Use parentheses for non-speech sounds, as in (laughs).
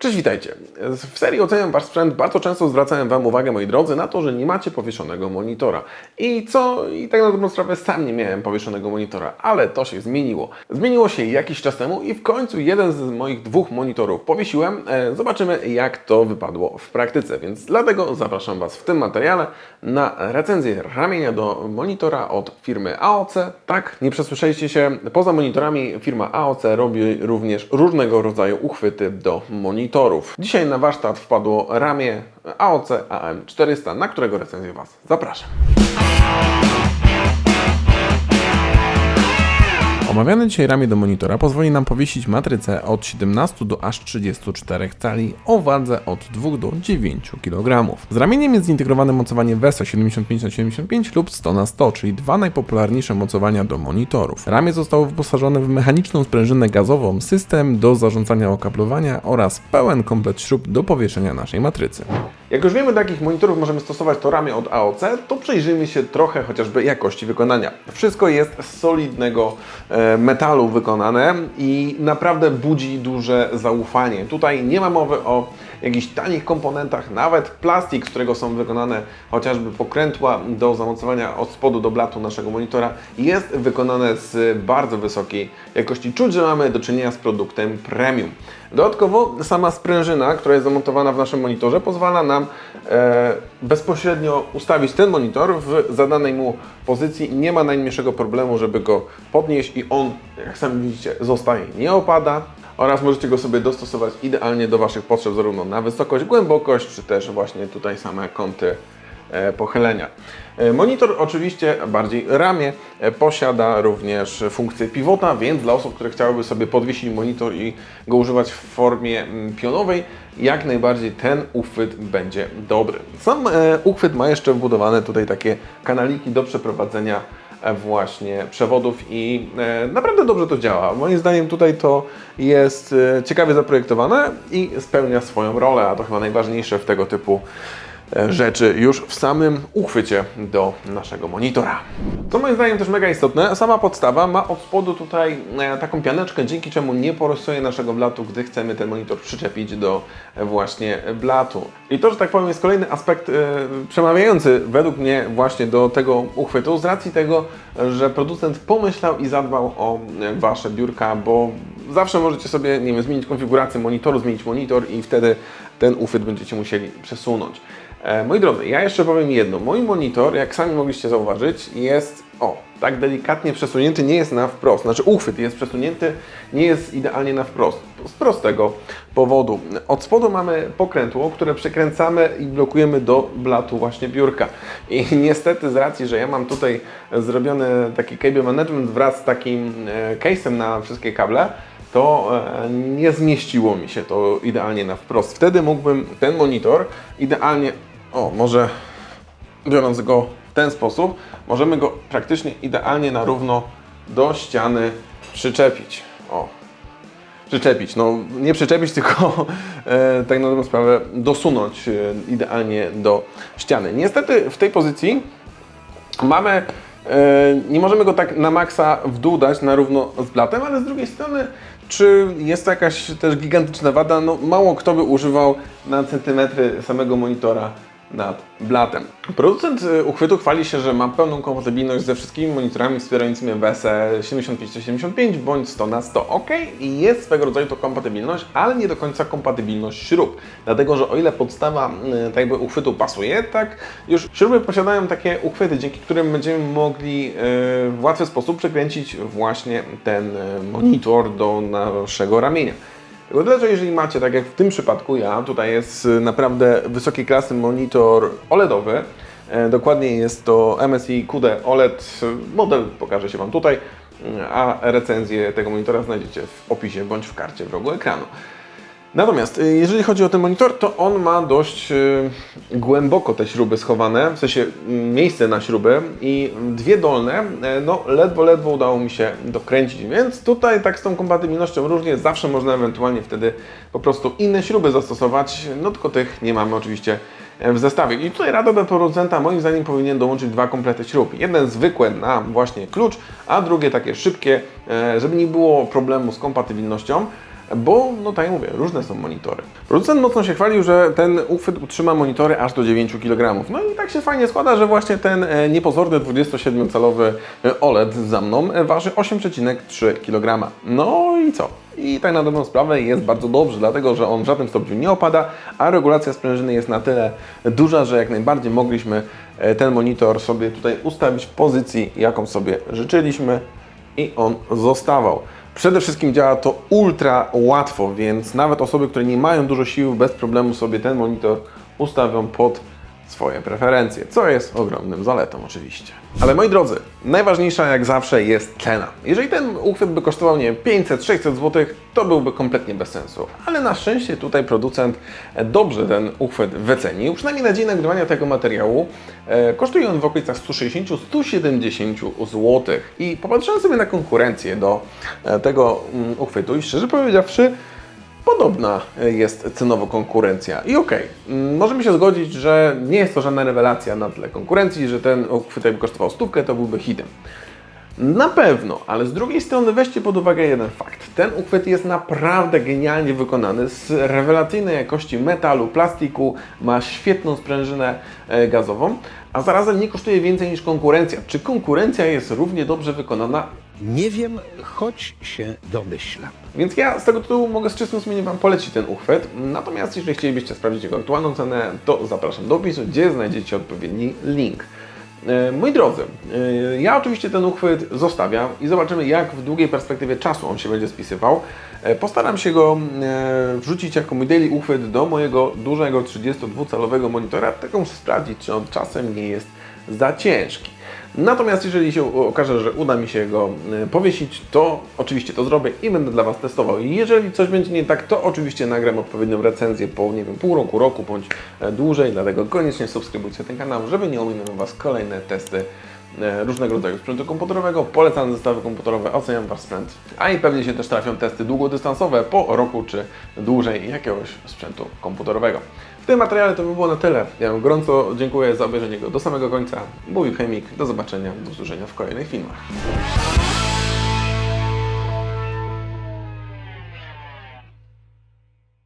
Cześć, witajcie. W serii Oceniam Wasz Sprzęt bardzo często zwracałem Wam uwagę, moi drodzy, na to, że nie macie powieszonego monitora. I co? I tak na dobrą sprawę sam nie miałem powieszonego monitora, ale to się zmieniło. Zmieniło się jakiś czas temu i w końcu jeden z moich dwóch monitorów powiesiłem. E, Zobaczymy, jak to wypadło w praktyce, więc dlatego zapraszam Was w tym materiale na recenzję ramienia do monitora od firmy AOC. Tak, nie przesłyszeliście się, poza monitorami firma AOC robi również różnego rodzaju uchwyty do monitorów. Dzisiaj na warsztat wpadło ramię AOC AM400, na którego recenzję Was zapraszam. Omawiane dzisiaj ramię do monitora pozwoli nam powiesić matrycę od 17 do aż 34 cali o wadze od 2 do 9 kg. Z ramieniem jest zintegrowane mocowanie VESA 75x75 lub 100x100, czyli dwa najpopularniejsze mocowania do monitorów. Ramię zostało wyposażone w mechaniczną sprężynę gazową, system do zarządzania okablowania oraz pełen komplet śrub do powieszenia naszej matrycy. Jak już wiemy, do jakich monitorów możemy stosować to ramię od AOC, to przyjrzyjmy się trochę chociażby jakości wykonania. Wszystko jest z solidnego e, metalu wykonane i naprawdę budzi duże zaufanie. Tutaj nie ma mowy o jakichś tanich komponentach, nawet plastik, z którego są wykonane chociażby pokrętła do zamocowania od spodu do blatu naszego monitora, jest wykonane z bardzo wysokiej jakości. Czuć, że mamy do czynienia z produktem premium. Dodatkowo sama sprężyna, która jest zamontowana w naszym monitorze, pozwala nam e, bezpośrednio ustawić ten monitor w zadanej mu pozycji. Nie ma najmniejszego problemu, żeby go podnieść i on, jak sami widzicie, zostaje, nie opada oraz możecie go sobie dostosować idealnie do Waszych potrzeb, zarówno na wysokość, głębokość, czy też właśnie tutaj same kąty pochylenia. E, Monitor oczywiście, bardziej ramię, e, posiada również funkcję pivota, więc dla osób, które chciałyby sobie podwiesić monitor i go używać w formie pionowej, jak najbardziej ten uchwyt będzie dobry. Sam e, uchwyt ma jeszcze wbudowane tutaj takie kanaliki do przeprowadzenia e, właśnie przewodów i e, naprawdę dobrze to działa. Moim zdaniem tutaj to jest e, ciekawie zaprojektowane i spełnia swoją rolę, a to chyba najważniejsze w tego typu e, rzeczy już w samym uchwycie do naszego monitora. Co moim zdaniem też mega istotne, sama podstawa ma od spodu tutaj e, taką pianeczkę, dzięki czemu nie porysuje naszego blatu, gdy chcemy ten monitor przyczepić do e, właśnie blatu. I to, że tak powiem, jest kolejny aspekt e, przemawiający według mnie właśnie do tego uchwytu, z racji tego, że producent pomyślał i zadbał o e, Wasze biurka, bo zawsze możecie sobie, nie wiem, zmienić konfigurację monitoru, zmienić monitor i wtedy ten uchwyt będziecie musieli przesunąć. E, moi drodzy, ja jeszcze powiem jedno. Mój monitor, jak sami mogliście zauważyć, jest o, tak delikatnie przesunięty, nie jest na wprost. Znaczy uchwyt jest przesunięty, nie jest idealnie na wprost. Z prostego powodu. Od spodu mamy pokrętło, które przekręcamy i blokujemy do blatu właśnie biurka. I (laughs) niestety z racji, że ja mam tutaj zrobiony taki cable management wraz z takim e, case'em na wszystkie kable, to e, nie zmieściło mi się to idealnie na wprost. Wtedy mógłbym ten monitor idealnie, o może biorąc go w ten sposób, możemy go praktycznie idealnie na równo do ściany przyczepić. O, przyczepić, no nie przyczepić, (laughs) tylko e, tak na dobrą sprawę dosunąć e, idealnie do ściany. Niestety w tej pozycji mamy, e, nie możemy go tak na maksa w dół dać na równo z blatem, ale z drugiej strony, czy jest to jakaś też gigantyczna wada? No mało kto by używał na centymetry samego monitora nad blatem. Producent y, uchwytu chwali się, że ma pełną kompatybilność ze wszystkimi monitorami wspierającymi WSE 75-75 bądź 100 na 100 OK i jest swego rodzaju to kompatybilność, ale nie do końca kompatybilność śrub. Dlatego, że o ile podstawa y, tak jakby uchwytu pasuje, tak już śruby posiadają takie uchwyty, dzięki którym będziemy mogli y, w łatwy sposób przekręcić właśnie ten monitor do naszego ramienia. Że jeżeli macie, tak jak w tym przypadku ja, tutaj jest y, naprawdę wysokiej klasy monitor OLEDowy, e, dokładnie jest to MSI QD OLED, model pokaże się Wam tutaj, y, a recenzję tego monitora znajdziecie w opisie bądź w karcie w rogu ekranu. Natomiast y, jeżeli chodzi o ten monitor, to on ma dość y, głęboko te śruby schowane, w sensie y, miejsce na śruby i dwie dolne, e, no ledwo, ledwo udało mi się dokręcić, więc tutaj tak z tą kompatybilnością różnie, zawsze można ewentualnie wtedy po prostu inne śruby zastosować, no tylko tych nie mamy oczywiście e, w zestawie. I tutaj rada do producenta moim zdaniem powinien dołączyć dwa komplety śrub. Jeden zwykły na właśnie klucz, a drugie takie szybkie, e, żeby nie było problemu z kompatybilnością. Bo, no tak jak mówię, różne są monitory. Producent mocno się chwalił, że ten uchwyt utrzyma monitory aż do 9 kg. No i tak się fajnie składa, że właśnie ten e, niepozorny 27-calowy OLED za mną e, waży 8,3 kg. No i co? I tak na dobrą sprawę jest bardzo dobrze, dlatego że on w żadnym stopniu nie opada, a regulacja sprężyny jest na tyle duża, że jak najbardziej mogliśmy e, ten monitor sobie tutaj ustawić w pozycji, jaką sobie życzyliśmy i on zostawał. Przede wszystkim działa to ultra łatwo, więc nawet osoby, które nie mają dużo sił, bez problemu sobie ten monitor ustawią pod swoje preferencje, co jest ogromnym zaletą oczywiście. Ale moi drodzy, najważniejsza jak zawsze jest cena. Jeżeli ten uchwyt by kosztował, nie wiem, 500-600 zł, to byłby kompletnie bez sensu. Ale na szczęście tutaj producent dobrze ten uchwyt wycenił, przynajmniej na dzień nagrywania tego materiału. E, kosztuje on w okolicach 160-170 zł. I popatrzyłem sobie na konkurencję do e, tego mm, uchwytu i szczerze powiedziawszy, podobna jest cenowo konkurencja. I okej, mm, możemy się zgodzić, że nie jest to żadna rewelacja na tle konkurencji, że ten uchwyt jakby kosztował stówkę, to byłby hitem. Na pewno, ale z drugiej strony weźcie pod uwagę jeden fakt. Ten uchwyt jest naprawdę genialnie wykonany, z rewelacyjnej jakości metalu, plastiku, ma świetną sprężynę e, gazową, a zarazem nie kosztuje więcej niż konkurencja. Czy konkurencja jest równie dobrze wykonana? Nie wiem, choć się domyślam. Więc ja z tego tytułu mogę z czystym sumieniem Wam polecić ten uchwyt. Natomiast jeżeli chcielibyście sprawdzić jego aktualną cenę, to zapraszam do opisu, gdzie znajdziecie odpowiedni link. E, Moi drodzy, e, ja oczywiście ten uchwyt zostawiam i zobaczymy jak w długiej perspektywie czasu on się będzie spisywał. E, Postaram się go wrzucić jako mój daily uchwyt do mojego dużego 32-calowego monitora, tylko muszę sprawdzić, czy on czasem nie jest za ciężki. Natomiast jeżeli się okaże, że uda mi się go e, powiesić, to oczywiście to zrobię i będę dla Was testował. Jeżeli coś będzie nie tak, to oczywiście nagram odpowiednią recenzję po, nie wiem, pół roku, roku bądź e, dłużej, dlatego koniecznie subskrybujcie ten kanał, żeby nie ominęły Was kolejne testy różnego rodzaju sprzętu komputerowego, polecane zestawy komputerowe, oceniam Wasz sprzęt, a i pewnie się też trafią testy długodystansowe po roku czy dłużej jakiegoś sprzętu komputerowego. W tym materiale to by było na tyle. Ja gorąco dziękuję za obejrzenie go do samego końca. Mówił Chemik, do zobaczenia, do usłyszenia w kolejnych filmach.